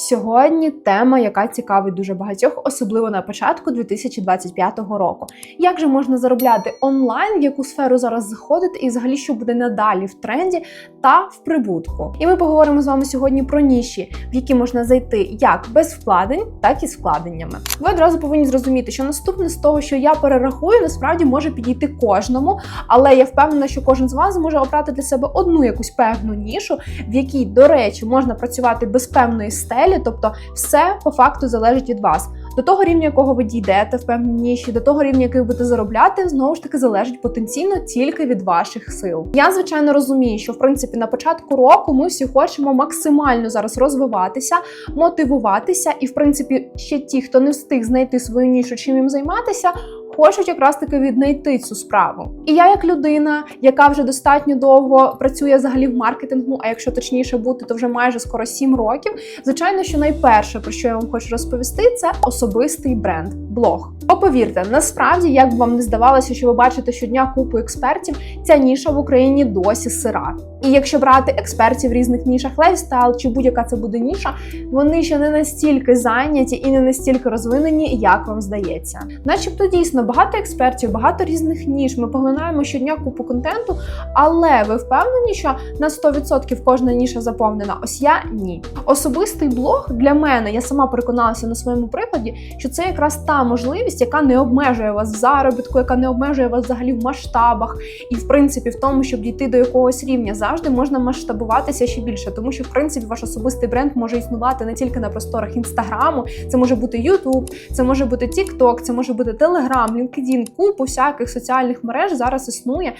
Сьогодні тема, яка цікавить дуже багатьох, особливо на початку 2025 року. Як же можна заробляти онлайн, в яку сферу зараз заходити, і взагалі що буде надалі в тренді та в прибутку? І ми поговоримо з вами сьогодні про ніші, в які можна зайти як без вкладень, так і з вкладеннями. Ви одразу повинні зрозуміти, що наступне з того, що я перерахую, насправді може підійти кожному, але я впевнена, що кожен з вас зможе обрати для себе одну якусь певну нішу, в якій, до речі, можна працювати без певної стелі, тобто все по факту залежить від вас. До того рівня, якого ви дійдете в певній до того рівня, який ви будете заробляти, знову ж таки залежить потенційно тільки від ваших сил. Я звичайно розумію, що в принципі на початку року ми всі хочемо максимально зараз розвиватися, мотивуватися, і в принципі ще ті, хто не встиг знайти свою нішу, чим їм займатися. Хочуть якраз таки віднайти цю справу. І я, як людина, яка вже достатньо довго працює взагалі в маркетингу, а якщо точніше бути, то вже майже скоро 7 років. Звичайно, що найперше, про що я вам хочу розповісти, це особистий бренд, блог. Бо повірте, насправді, як б вам не здавалося, що ви бачите щодня купу експертів, ця ніша в Україні досі сира. І якщо брати експертів в різних нішах лайфстайл чи будь-яка це буде ніша, вони ще не настільки зайняті і не настільки розвинені, як вам здається. Начебто дійсно багато експертів, багато різних ніж. Ми поглинаємо щодня купу контенту, але ви впевнені, що на 100% кожна ніша заповнена? Ось я ні. Особистий блог для мене, я сама переконалася на своєму прикладі, що це якраз та можливість, яка не обмежує вас в заробітку, яка не обмежує вас взагалі в масштабах, і в принципі в тому, щоб дійти до якогось рівня, завжди можна масштабуватися ще більше, тому що в принципі ваш особистий бренд може існувати не тільки на просторах інстаграму, це може бути Ютуб, це може бути TikTok, це може бути Telegram, LinkedIn, купу всяких соціальних мереж зараз існує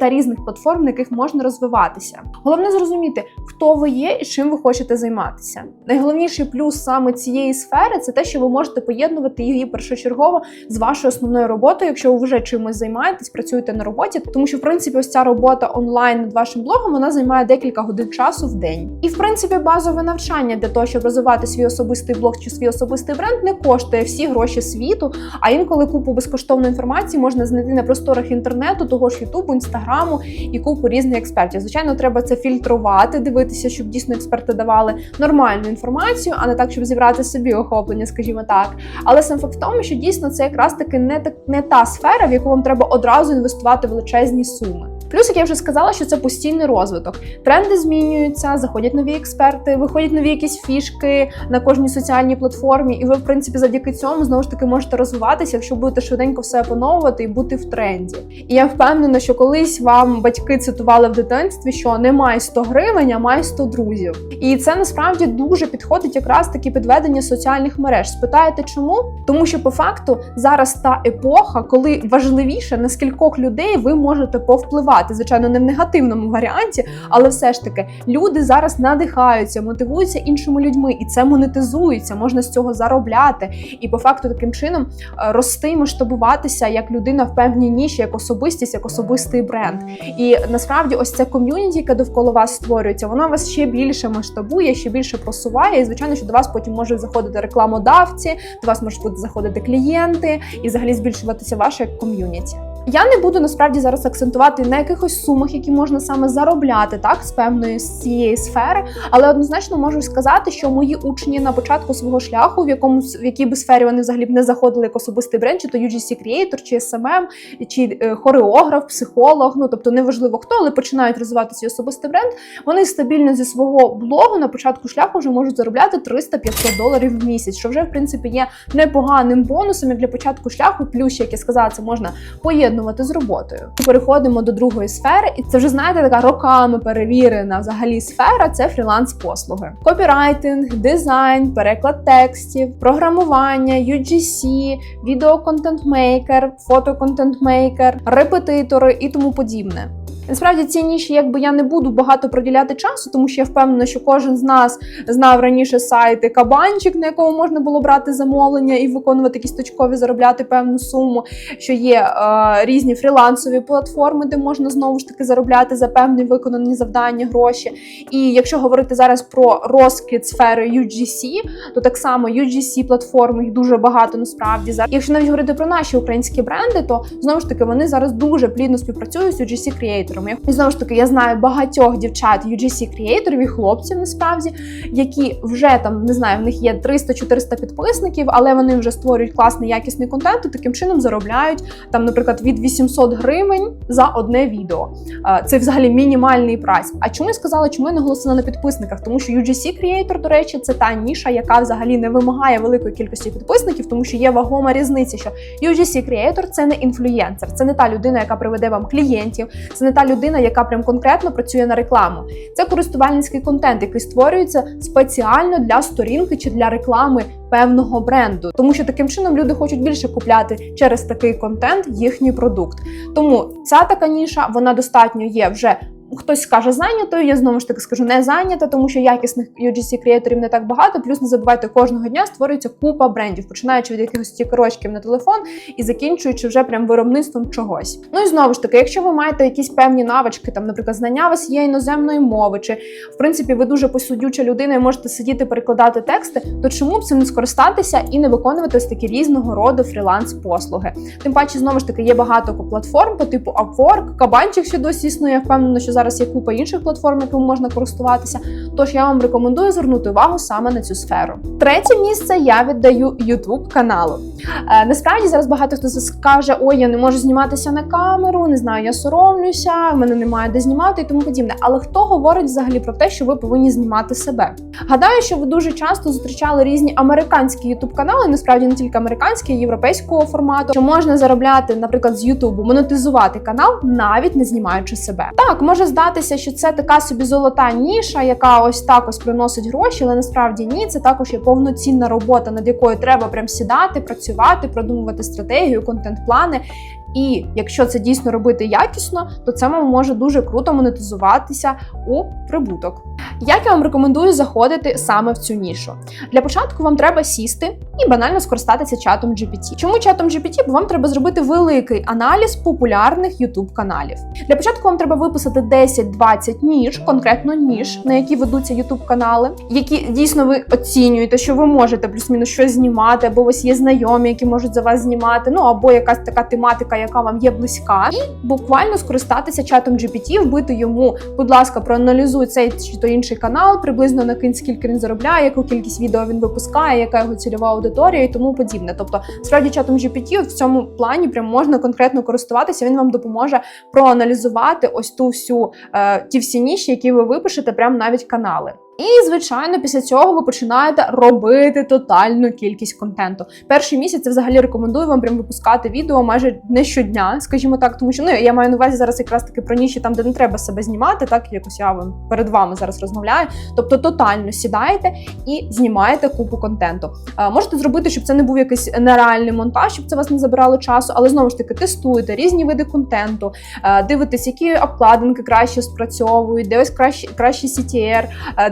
та різних платформ, на яких можна розвиватися. Головне зрозуміти, хто ви є і чим ви хочете займатися. Найголовніший плюс саме цієї сфери це те, що ви можете поєднувати її першочергово з вашою основною роботою, якщо ви вже чимось займаєтесь, працюєте на роботі, тому що в принципі ось ця робота онлайн над вашим блогом вона займає декілька годин часу в день. І в принципі базове навчання для того, щоб розвивати свій особистий блог чи свій особистий бренд, не коштує всі гроші світу. А інколи купу безкоштовної інформації можна знайти на просторах інтернету, того ж Ютубу, інстаграму і купу різних експертів. Звичайно, треба це фільтрувати, дивитися, щоб дійсно експерти давали нормальну інформацію, а не так, щоб зібрати собі охоплення, скажімо так. Але сам факт в тому, що дійсно це якраз таки не так не та сфера, в яку вам треба одразу інвестувати величезні суми. Плюс, як я вже сказала, що це постійний розвиток. Тренди змінюються, заходять нові експерти, виходять нові якісь фішки на кожній соціальній платформі, і ви, в принципі, завдяки цьому знову ж таки можете розвиватися, якщо будете швиденько все опановувати і бути в тренді. І я впевнена, що колись вам батьки цитували в дитинстві, що не май 100 гривень, а май 100 друзів. І це насправді дуже підходить якраз таки підведення соціальних мереж. Спитаєте, чому? Тому що по факту зараз та епоха, коли важливіше на скількох людей ви можете повпливати. Звичайно, не в негативному варіанті, але все ж таки люди зараз надихаються, мотивуються іншими людьми, і це монетизується, можна з цього заробляти. І по факту таким чином е, рости, масштабуватися як людина в певній ніші, як особистість, як особистий бренд. І насправді, ось це ком'юніті, яке довкола вас створюється, воно вас ще більше масштабує, ще більше просуває. І звичайно, що до вас потім можуть заходити рекламодавці, до вас можуть заходити клієнти і взагалі збільшуватися ваше ком'юніті. Я не буду насправді зараз акцентувати на якихось сумах, які можна саме заробляти так з певної з цієї сфери, але однозначно можу сказати, що мої учні на початку свого шляху, в якому в якій би сфері вони взагалі б не заходили як особистий бренд, чи то UGC Creator, чи SMM, чи е, хореограф, психолог, ну тобто неважливо хто, але починають розвивати свій особистий бренд. Вони стабільно зі свого блогу на початку шляху вже можуть заробляти 300-500 доларів в місяць, що вже в принципі є непоганим бонусом як для початку шляху. Плюс, як я сказала, це можна поєднувати з роботою. Переходимо до другої сфери, і це вже знаєте така роками перевірена взагалі сфера. Це фріланс-послуги, копірайтинг, дизайн, переклад текстів, програмування, UGC, відеоконтент-мейкер, фотоконтент-мейкер, репетитори і тому подібне. Насправді ці ніші, якби я не буду багато приділяти часу, тому що я впевнена, що кожен з нас знав раніше сайти Кабанчик, на якому можна було брати замовлення і виконувати якісь точкові, заробляти певну суму. Що є е, різні фрілансові платформи, де можна знову ж таки заробляти за певні виконані завдання гроші. І якщо говорити зараз про розкид сфери UGC, то так само UGC платформи їх дуже багато насправді зараз. Якщо навіть говорити про наші українські бренди, то знову ж таки вони зараз дуже плідно співпрацюють з UGC Creator. Креаторами. І знову ж таки, я знаю багатьох дівчат UGC креаторів і хлопців насправді, які вже там не знаю, в них є 300-400 підписників, але вони вже створюють класний якісний контент і таким чином заробляють там, наприклад, від 800 гривень за одне відео. Це взагалі мінімальний прайс. А чому я сказала, чому я наголосила на підписниках? Тому що UGC Creator, до речі, це та ніша, яка взагалі не вимагає великої кількості підписників, тому що є вагома різниця, що UGC Creator – це не інфлюєнсер, це не та людина, яка приведе вам клієнтів, це не та людина, яка прям конкретно працює на рекламу. Це користувальницький контент, який створюється спеціально для сторінки чи для реклами певного бренду, тому що таким чином люди хочуть більше купляти через такий контент їхній продукт. Тому ця така ніша вона достатньо є вже. Хтось скаже зайнятою, я знову ж таки скажу не зайнята, тому що якісних UGC креаторів не так багато. Плюс не забувайте, кожного дня створюється купа брендів, починаючи від якихось стікерочків на телефон і закінчуючи вже прям виробництвом чогось. Ну і знову ж таки, якщо ви маєте якісь певні навички, там, наприклад, знання у вас є іноземної мови, чи в принципі ви дуже посудюча людина і можете сидіти перекладати тексти, то чому б цим не скористатися і не виконувати ось такі різного роду фріланс-послуги? Тим паче, знову ж таки, є багато платформ по типу Upwork, Кабанчик ще досі існує. Я впевнена, що зараз є купа інших платформ, якими можна користуватися. Тож я вам рекомендую звернути увагу саме на цю сферу. Третє місце я віддаю YouTube каналу. Е, насправді зараз багато хто скаже: ой, я не можу зніматися на камеру, не знаю, я соромлюся, в мене немає де знімати і тому подібне. Але хто говорить взагалі про те, що ви повинні знімати себе? Гадаю, що ви дуже часто зустрічали різні американські youtube канали, насправді не тільки американські, а європейського формату, що можна заробляти, наприклад, з Ютубу, монетизувати канал, навіть не знімаючи себе. Так, може здатися, що це така собі золота ніша, яка ось так ось приносить гроші, але насправді ні, це також є повноцінна робота, над якою треба прям сідати, працювати, продумувати стратегію, контент-плани. І якщо це дійсно робити якісно, то це вам може дуже круто монетизуватися у прибуток. Як я вам рекомендую заходити саме в цю нішу? Для початку вам треба сісти і банально скористатися чатом GPT. Чому чатом GPT? Бо вам треба зробити великий аналіз популярних YouTube каналів. Для початку вам треба виписати 10-20 ніж, конкретно ніж, на які ведуться YouTube канали, які дійсно ви оцінюєте, що ви можете плюс-мінус щось знімати, або у вас є знайомі, які можуть за вас знімати, ну або якась така тематика, яка вам є близька, і буквально скористатися чатом GPT, вбити йому, будь ласка, проаналізуй цей чи то інший канал, приблизно накинь, скільки він заробляє, яку кількість відео він випускає, яка його цільова аудиторія і тому подібне. Тобто, справді чатом GPT в цьому плані прям можна конкретно користуватися. Він вам допоможе проаналізувати ось ту всю е, ті всі ніші, які ви випишете, прям навіть канали. І, звичайно, після цього ви починаєте робити тотальну кількість контенту. Перший місяць я взагалі рекомендую вам прям випускати відео майже не щодня, скажімо так, тому що ну я маю на увазі зараз якраз таки про ніші, там де не треба себе знімати, так якось я вам перед вами зараз розмовляю. Тобто тотально сідаєте і знімаєте купу контенту. А, можете зробити, щоб це не був якийсь нереальний монтаж, щоб це вас не забирало часу, але знову ж таки тестуєте різні види контенту, а, дивитесь, які обкладинки краще спрацьовують, де ось краще краще CTR,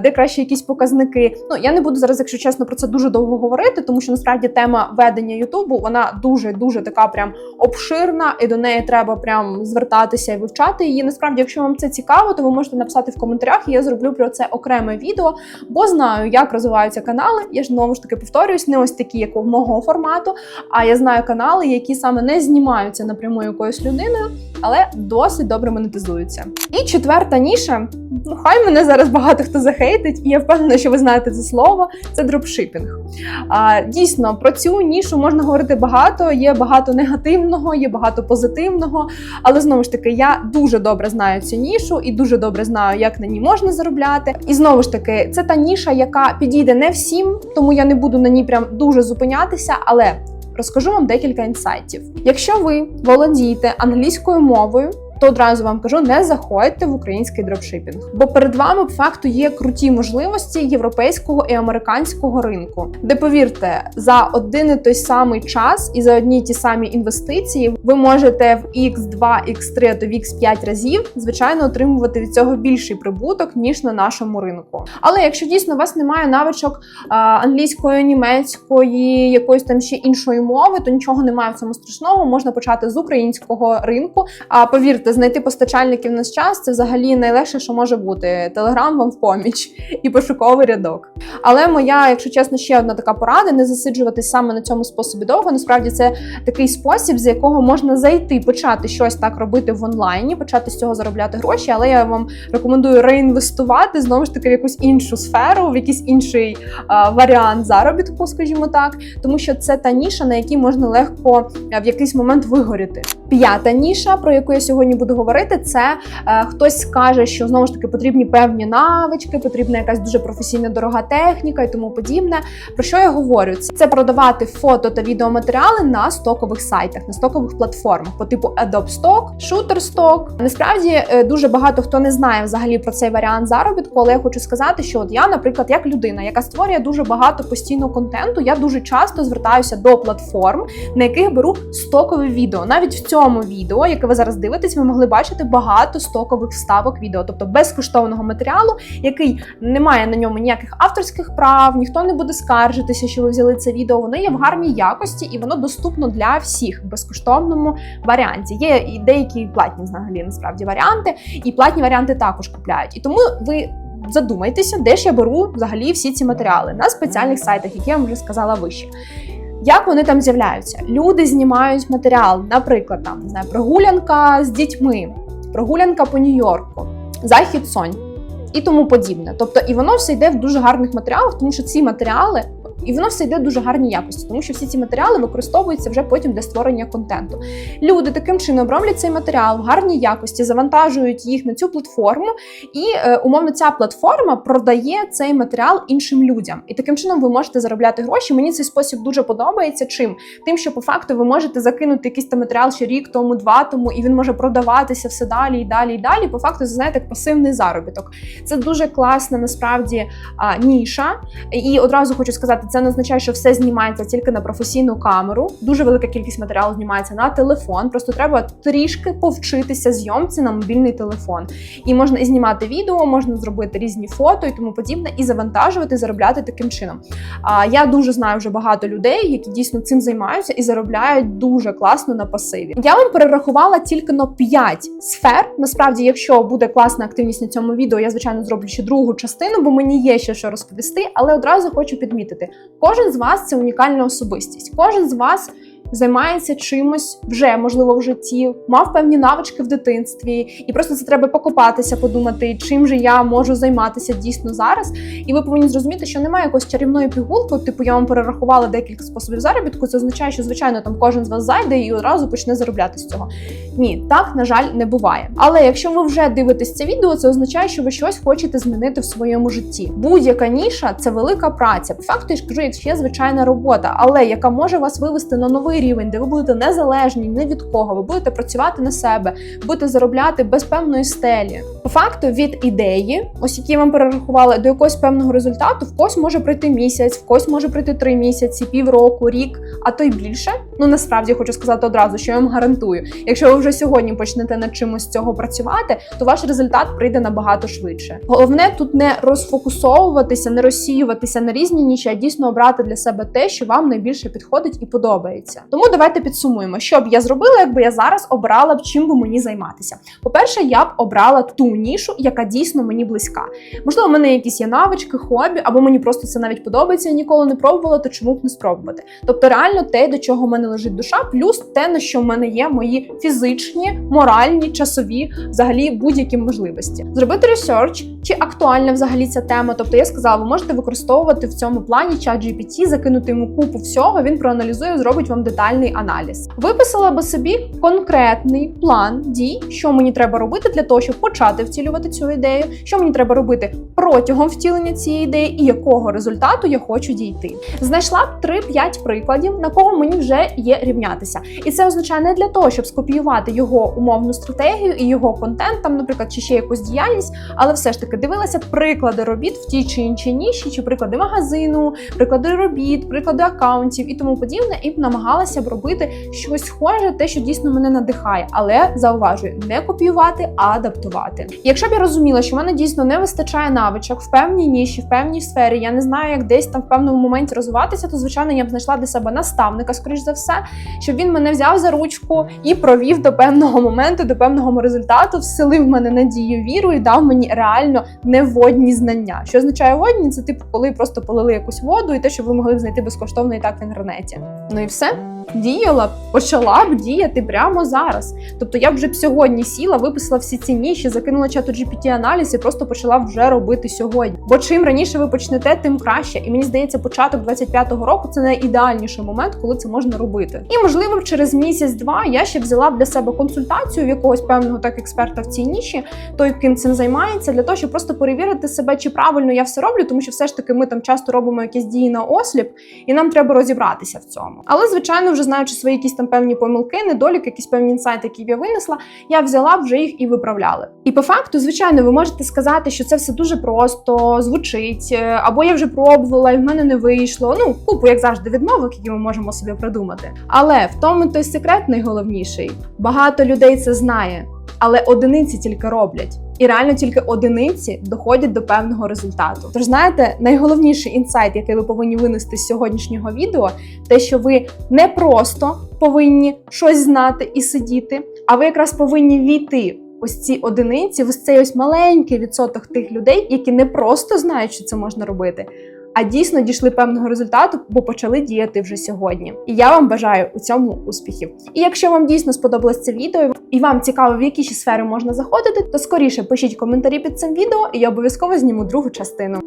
де краще якісь показники. Ну я не буду зараз, якщо чесно, про це дуже довго говорити, тому що насправді тема ведення Ютубу вона дуже дуже така прям обширна, і до неї треба прям звертатися і вивчати її. Насправді, якщо вам це цікаво, то ви можете написати в коментарях, і я зроблю про це окреме відео, бо знаю, як розвиваються канали. Я ж знову ж таки повторююсь, не ось такі, як у мого формату. А я знаю канали, які саме не знімаються напряму якоюсь людиною, але досить добре монетизуються. І четверта ніша. Ну, хай мене зараз багато хто захейтить, і я впевнена, що ви знаєте це слово. Це дропшипінг. А, Дійсно, про цю нішу можна говорити багато. Є багато негативного, є багато позитивного. Але знову ж таки, я дуже добре знаю цю нішу і дуже добре знаю, як на ній можна заробляти. І знову ж таки, це та ніша, яка підійде не всім, тому я не буду на ній прям дуже зупинятися, але. Розкажу вам декілька інсайтів. Якщо ви володієте англійською мовою, то одразу вам кажу, не заходьте в український дропшипінг, бо перед вами по факту є круті можливості європейського і американського ринку, де повірте, за один і той самий час і за одні й ті самі інвестиції ви можете в X2, X3, а то в X5 разів, звичайно, отримувати від цього більший прибуток ніж на нашому ринку. Але якщо дійсно у вас немає навичок а, англійської, німецької, якоїсь там ще іншої мови, то нічого немає в цьому страшного. Можна почати з українського ринку. А повірте повірте, знайти постачальників на час це взагалі найлегше, що може бути. Телеграм вам в поміч і пошуковий рядок. Але моя, якщо чесно, ще одна така порада: не засиджуватись саме на цьому способі довго. Насправді це такий спосіб, з якого можна зайти, почати щось так робити в онлайні, почати з цього заробляти гроші. Але я вам рекомендую реінвестувати знову ж таки в якусь іншу сферу, в якийсь інший а, варіант заробітку, скажімо так, тому що це та ніша, на якій можна легко в якийсь момент вигоріти. П'ята ніша, про яку я сьогодні буду говорити, це е, хтось скаже, що знову ж таки потрібні певні навички, потрібна якась дуже професійна дорога техніка і тому подібне. Про що я говорю? Це продавати фото та відеоматеріали на стокових сайтах, на стокових платформах по типу Adobe Stock, Shutterstock. Насправді е, дуже багато хто не знає взагалі про цей варіант заробітку, але я хочу сказати, що от я, наприклад, як людина, яка створює дуже багато постійного контенту, я дуже часто звертаюся до платформ, на яких беру стокове відео. Навіть в цьому відео, яке ви зараз дивитесь, ви могли бачити багато стокових вставок відео, тобто безкоштовного матеріалу, який не має на ньому ніяких авторських прав, ніхто не буде скаржитися, що ви взяли це відео. Воно є в гарній якості і воно доступно для всіх в безкоштовному варіанті. Є і деякі платні взагалі насправді варіанти, і платні варіанти також купляють. І тому ви. Задумайтеся, де ж я беру взагалі всі ці матеріали на спеціальних сайтах, які я вам вже сказала вище. Як вони там з'являються? Люди знімають матеріал, наприклад, там не знаю, прогулянка з дітьми, прогулянка по Нью-Йорку, захід сонь і тому подібне. Тобто, і воно все йде в дуже гарних матеріалах, тому що ці матеріали. І воно все йде дуже гарній якості, тому що всі ці матеріали використовуються вже потім для створення контенту. Люди таким чином роблять цей матеріал в гарній якості, завантажують їх на цю платформу, і е, умовно ця платформа продає цей матеріал іншим людям. І таким чином ви можете заробляти гроші. Мені цей спосіб дуже подобається. Чим тим, що по факту ви можете закинути якийсь там матеріал ще рік тому, два тому, і він може продаватися все далі і далі і далі. По факту, це знаєте, як пасивний заробіток. Це дуже класна насправді ніша. І одразу хочу сказати, це не означає, що все знімається тільки на професійну камеру. Дуже велика кількість матеріалу знімається на телефон. Просто треба трішки повчитися зйомці на мобільний телефон. І можна і знімати відео, можна зробити різні фото і тому подібне, і завантажувати, заробляти таким чином. А я дуже знаю вже багато людей, які дійсно цим займаються і заробляють дуже класно на пасиві. Я вам перерахувала тільки на 5 сфер. Насправді, якщо буде класна активність на цьому відео, я звичайно зроблю ще другу частину, бо мені є ще що розповісти. Але одразу хочу підмітити: кожен з вас це унікальна особистість. Кожен з вас займається чимось вже можливо в житті, мав певні навички в дитинстві, і просто це треба покопатися, подумати, чим же я можу займатися дійсно зараз. І ви повинні зрозуміти, що немає якоїсь чарівної пігулки. Типу, я вам перерахувала декілька способів заробітку. Це означає, що звичайно там кожен з вас зайде і одразу почне заробляти з цього. Ні, так на жаль, не буває. Але якщо ви вже дивитесь це відео, це означає, що ви щось хочете змінити в своєму житті. Будь-яка ніша це велика праця. По факту я ж кажу, як ще звичайна робота, але яка може вас вивести на новий рівень, де ви будете незалежні ні від кого, ви будете працювати на себе, будете заробляти без певної стелі. По факту від ідеї, ось які вам перерахувала, до якогось певного результату, в когось може пройти місяць, в когось може пройти три місяці, півроку, рік, а то й більше. Ну насправді хочу сказати одразу, що я вам гарантую, якщо ви вже сьогодні почнете над чимось з цього працювати, то ваш результат прийде набагато швидше. Головне тут не розфокусовуватися, не розсіюватися на різні ніші, а дійсно обрати для себе те, що вам найбільше підходить і подобається. Тому давайте підсумуємо, що б я зробила, якби я зараз обрала б чим би мені займатися. По-перше, я б обрала ту нішу, яка дійсно мені близька. Можливо, в мене якісь є навички, хобі, або мені просто це навіть подобається, я ніколи не пробувала, то чому б не спробувати? Тобто, реально те, до чого в мене лежить душа, плюс те, на що в мене є мої фізичні, моральні, часові, взагалі будь-які можливості. Зробити ресерч, чи актуальна взагалі ця тема. Тобто, я сказала, ви можете використовувати в цьому плані чат GPT, закинути йому купу всього. Він проаналізує, зробить вам детальний аналіз. Виписала би собі конкретний план дій, що мені треба робити для того, щоб почати втілювати цю ідею, що мені треба робити протягом втілення цієї ідеї, і якого результату я хочу дійти. Знайшла б 3-5 прикладів, на кого мені вже є рівнятися. І це означає не для того, щоб скопіювати його умовну стратегію і його контент, там, наприклад, чи ще якусь діяльність, але все ж таки дивилася приклади робіт в тій чи іншій ніші, чи приклади магазину, приклади робіт, приклади акаунтів і тому подібне, і намагалася намагалася б робити щось схоже, те, що дійсно мене надихає, але зауважую, не копіювати, а адаптувати. Якщо б я розуміла, що в мене дійсно не вистачає навичок в певній ніші, в певній сфері, я не знаю, як десь там в певному моменті розвиватися, то звичайно я б знайшла для себе наставника, скоріш за все, щоб він мене взяв за ручку і провів до певного моменту, до певного результату, вселив мене надію, віру і дав мені реально неводні знання. Що означає водні? Це типу, коли просто полили якусь воду, і те, що ви могли б знайти безкоштовно і так в інтернеті. Ну і все. Діяла, почала б діяти прямо зараз. Тобто я вже б сьогодні сіла, виписала всі ці ніші, закинула чату GPT аналіз і просто почала вже робити сьогодні. Бо чим раніше ви почнете, тим краще. І мені здається, початок 25-го року це найідеальніший момент, коли це можна робити. І можливо, через місяць-два я ще взяла б для себе консультацію в якогось певного так експерта в цій ніші, той, ким цим займається, для того, щоб просто перевірити себе, чи правильно я все роблю, тому що все ж таки ми там часто робимо якісь дії на осліп, і нам треба розібратися в цьому. Але звичайно, вже знаючи свої якісь там певні помилки, недоліки, якісь певні інсайти, які я винесла, я взяла вже їх і виправляла. І по факту, звичайно, ви можете сказати, що це все дуже просто звучить, е, або я вже пробувала, і в мене не вийшло. Ну, купу, як завжди, відмовок, які ми можемо собі придумати. Але в тому той секрет найголовніший. Багато людей це знає, але одиниці тільки роблять. І реально тільки одиниці доходять до певного результату. Тож знаєте, найголовніший інсайт, який ви повинні винести з сьогоднішнього відео, те, що ви не просто повинні щось знати і сидіти, а ви якраз повинні війти. Ось ці одиниці, ось цей ось маленький відсоток тих людей, які не просто знають, що це можна робити, а дійсно дійшли певного результату, бо почали діяти вже сьогодні. І я вам бажаю у цьому успіхів. І якщо вам дійсно сподобалось це відео, і вам цікаво, в які ще сфери можна заходити, то скоріше пишіть коментарі під цим відео, і я обов'язково зніму другу частину.